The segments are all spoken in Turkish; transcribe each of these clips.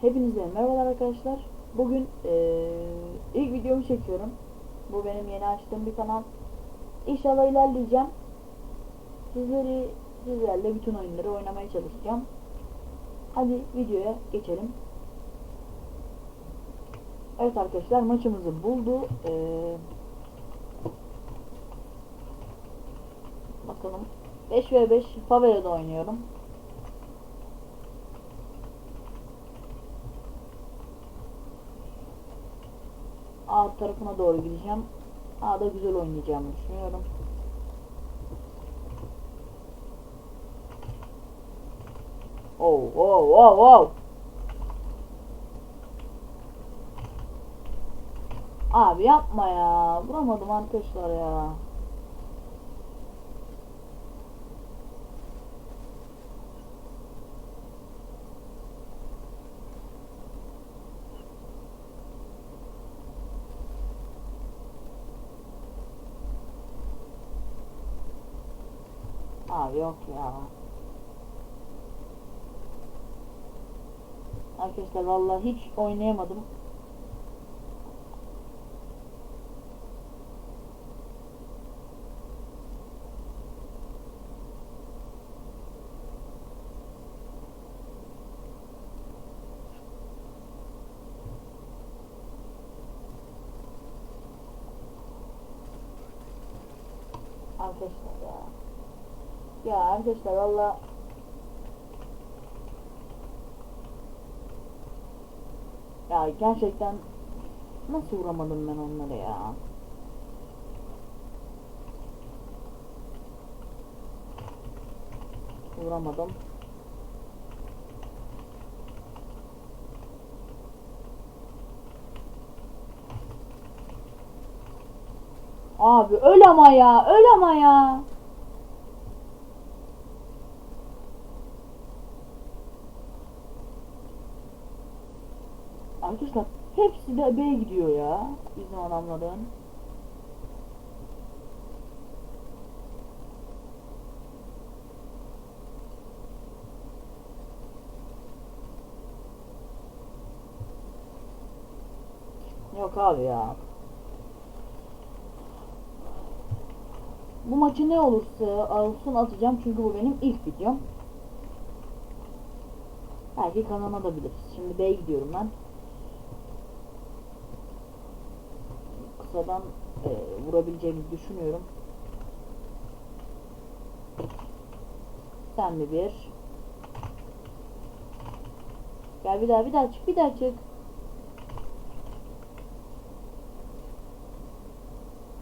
Hepinize merhabalar arkadaşlar. Bugün eee, ilk videomu çekiyorum. Bu benim yeni açtığım bir kanal. İnşallah ilerleyeceğim. Sizleri sizlerle bütün oyunları oynamaya çalışacağım. Hadi videoya geçelim. Evet arkadaşlar maçımızı buldu. Eee, bakalım 5 ve 5 Favela'da oynuyorum. A tarafına doğru gideceğim. A'da güzel oynayacağımı düşünüyorum. Oh, oh, oh, oh. Abi yapma ya. Vuramadım arkadaşlar ya. Abi yok ya. Arkadaşlar vallahi hiç oynayamadım. Arkadaşlar ya. Ya arkadaşlar valla Ya gerçekten nasıl vuramadım ben onları ya? Vuramadım. Abi öl ama ya, öl ama ya. Arkadaşlar hepsi de B'ye gidiyor ya bizim adamların. Yok abi ya. Bu maçı ne olursa olsun atacağım çünkü bu benim ilk videom. Belki kazanabiliriz. Şimdi B'ye gidiyorum ben. Kısadan e, vurabileceğimizi düşünüyorum. Sen mi bir? Gel bir daha bir daha çık bir daha çık.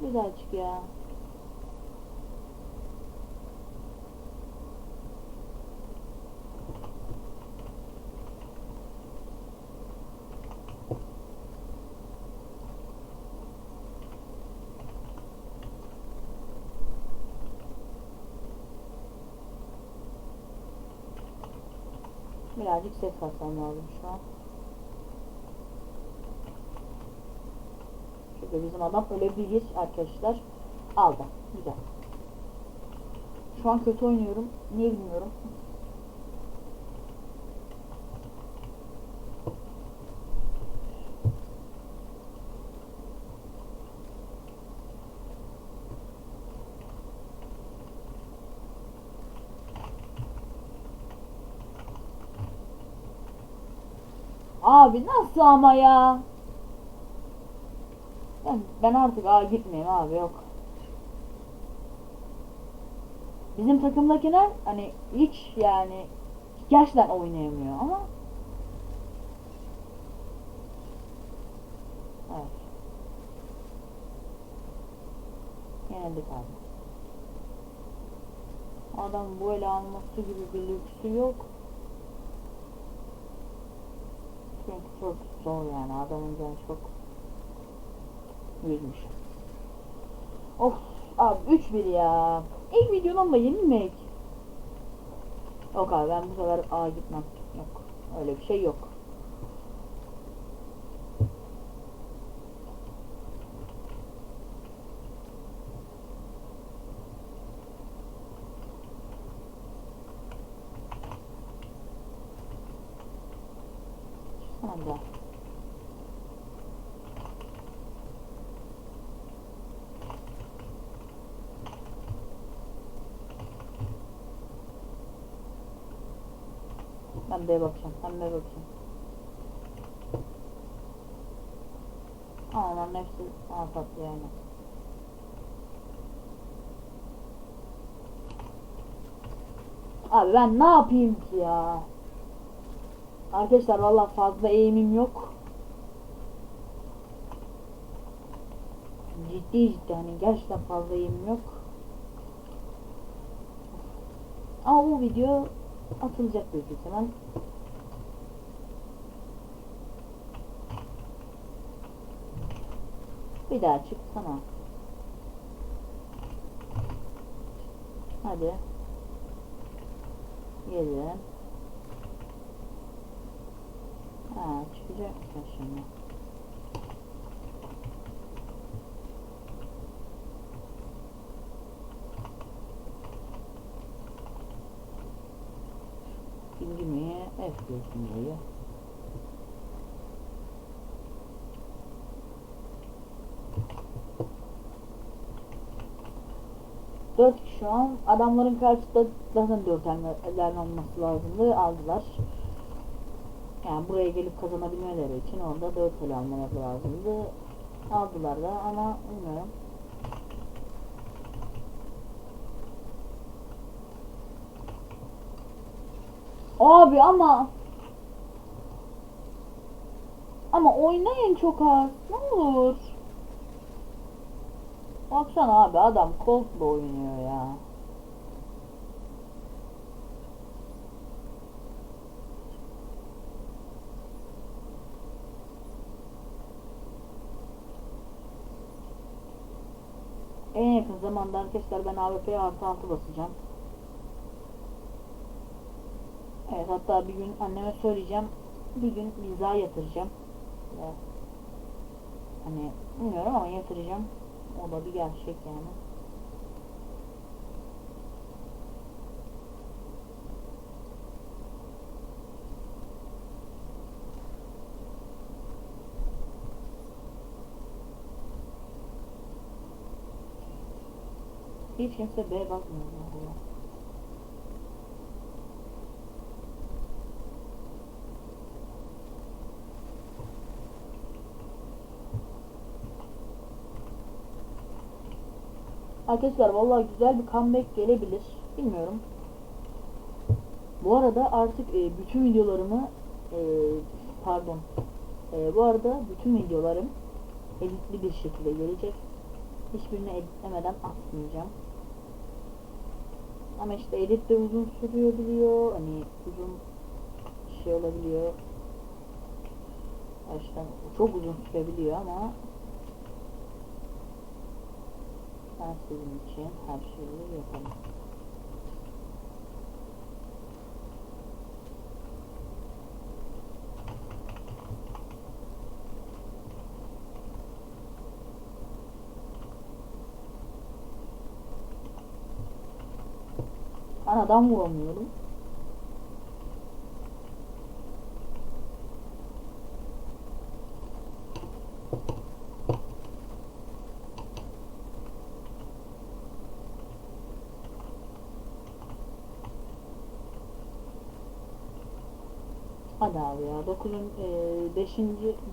Bir daha çık ya. Birazcık ses kasmam lazım şu an. Şurada bizim adam ölebilir arkadaşlar. Aldı. Güzel. Şu an kötü oynuyorum. Niye bilmiyorum. Abi nasıl ama ya? Ben, ben artık A gitmeyeyim abi yok. Bizim takımdakiler hani hiç yani gerçekten oynayamıyor ama Evet. Yenildik abi. Adam bu ele alması gibi bir lüksü yok. Çünkü çok zor yani adamın canı çok büyümüş. Of abi 3-1 ya. İlk videodan da yenilmek. Yok abi ben bu sefer A gitmem. Yok. Öyle bir şey yok. baksana bir daha. Bakacağım. Ben B'ye bakacağım. Aa onların hepsi A tatlı yani. Abi ben ne yapayım ki ya? Arkadaşlar valla fazla eğimim yok. Ciddi ciddi hani gerçekten fazla eğimim yok. Ama bu video atılacak büyük ihtimal. Bir daha çıksana. Hadi. Gelin. Ha çıkacak mısın şimdi? İkinci mi? Diyorsun diyor. Dört şu an. Adamların karşısında zaten dört ellerin olması lazımdı. Aldılar. Yani buraya gelip kazanabilmeleri için orada dört el almaları lazımdı. Aldılar da ama bilmiyorum. Abi ama ama oynayın çok az. Ne olur. Baksana abi adam Colt'la oynuyor ya. En yakın zamanda arkadaşlar ben AWP'ye artı altı basacağım. Evet hatta bir gün anneme söyleyeceğim. Bir gün biza yatıracağım. Ya, hani bilmiyorum ama yatıracağım. O da bir gerçek yani. Hiç kimse B bakmıyor. Arkadaşlar vallahi güzel bir comeback gelebilir. Bilmiyorum. Bu arada artık e, bütün videolarımı e, pardon. E, bu arada bütün videolarım editli bir şekilde gelecek. Hiçbirini editlemeden atmayacağım. Ama işte edit de uzun sürüyor biliyor. Hani uzun şey olabiliyor. Gerçekten çok uzun sürebiliyor ama ben sizin için her şeyi yaparım. Anadan vuramıyorum. Hadi abi ya 9'un 5.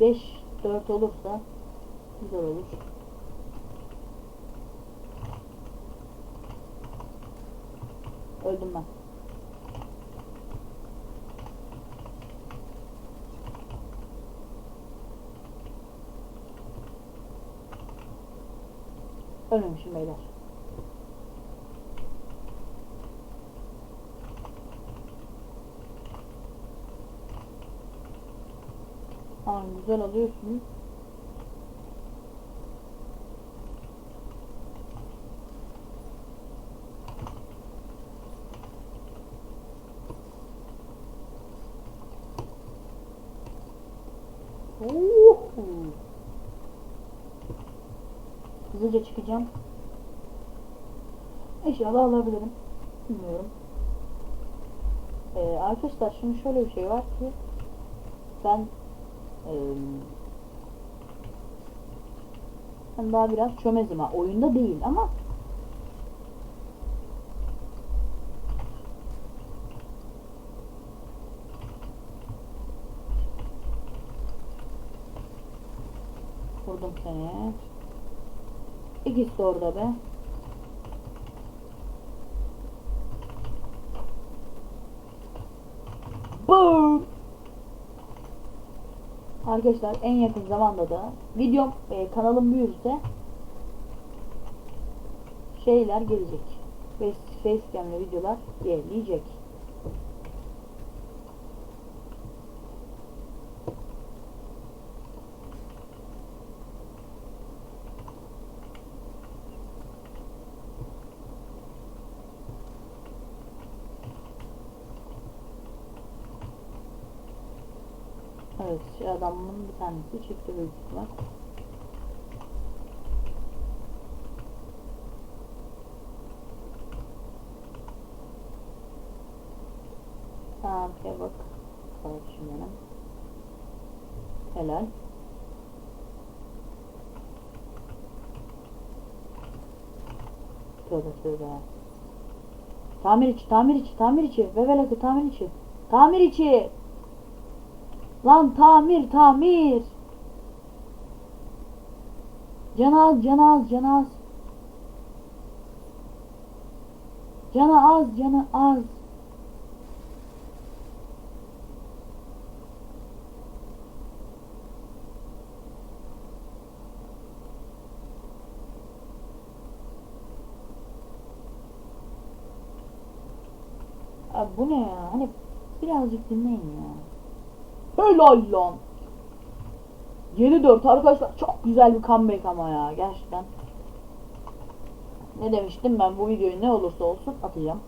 5 4 olursa güzel olur. Öldüm ben. Ölmemişim beyler. Aa, güzel alıyorsun. Uhu. Hızlıca çıkacağım. İnşallah alabilirim. Bilmiyorum. Ee, arkadaşlar şimdi şöyle bir şey var ki ben ben daha biraz çömezim ha. Oyunda değil ama Vurdum seni. İkisi de orada be. Arkadaşlar en yakın zamanda da videom e, kanalım büyürse şeyler gelecek. Face, facecam'le videolar gelecek. Evet, şu adamın bir tanesi çıktı büyük ihtimal. Tamam, şeye bak. Kardeşim benim. Helal. Tövbe tövbe. Tamir içi, tamir içi, tamir içi. Vevelakı tamir içi. Tamir içi. Lan tamir tamir. Canı az canı az. Canı az canı az. Abi bu ne ya? Hani birazcık dinleyin ya. Helal lan. 7-4 arkadaşlar çok güzel bir comeback ama ya gerçekten. Ne demiştim ben bu videoyu ne olursa olsun atacağım.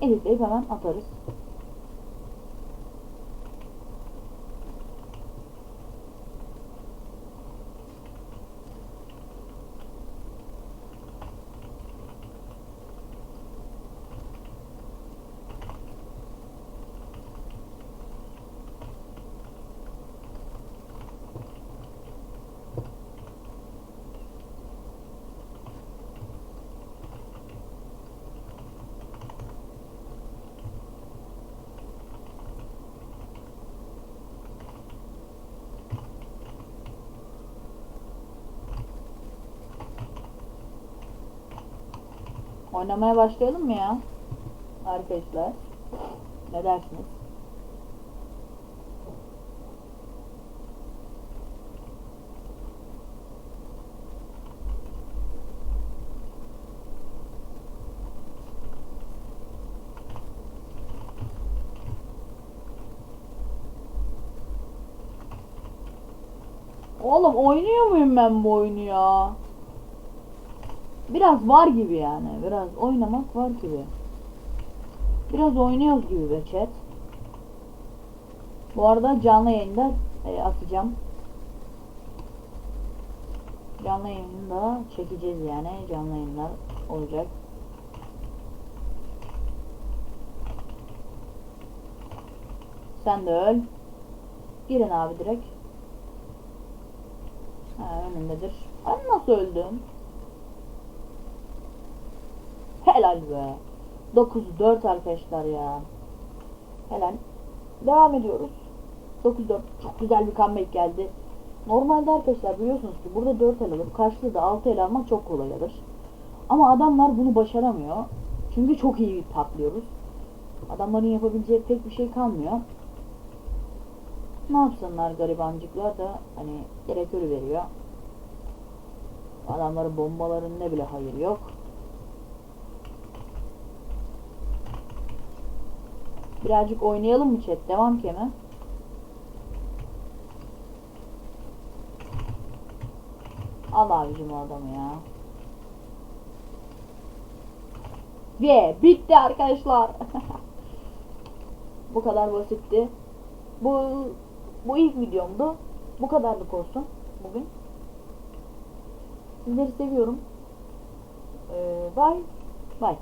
Editleyip hemen atarız. Oynamaya başlayalım mı ya? Arkadaşlar. Ne dersiniz? Oğlum oynuyor muyum ben bu oyunu ya? Biraz var gibi yani. Biraz oynamak var gibi. Biraz oynuyoruz gibi be chat. Bu arada canlı yayında e, atacağım. Canlı yayında çekeceğiz yani. Canlı yayınlar olacak. Sen de öl. Girin abi direkt. Ha önündedir. Ben nasıl öldüm? Helal be. 9-4 arkadaşlar ya. Helal. Devam ediyoruz. 9-4 çok güzel bir comeback geldi. Normalde arkadaşlar biliyorsunuz ki burada 4 el alıp karşıda da 6 el almak çok kolaydır. Ama adamlar bunu başaramıyor. Çünkü çok iyi patlıyoruz. Adamların yapabileceği pek bir şey kalmıyor. Ne yapsınlar garibancıklar da hani direkt ölü veriyor. Adamların bombalarında bile hayır yok. Birazcık oynayalım mı chat? Devam ki hemen. Al abicim adamı ya. Ve bitti arkadaşlar. bu kadar basitti. Bu bu ilk videomdu. Bu kadarlık olsun bugün. Sizleri seviyorum. Ee, bye. Bye.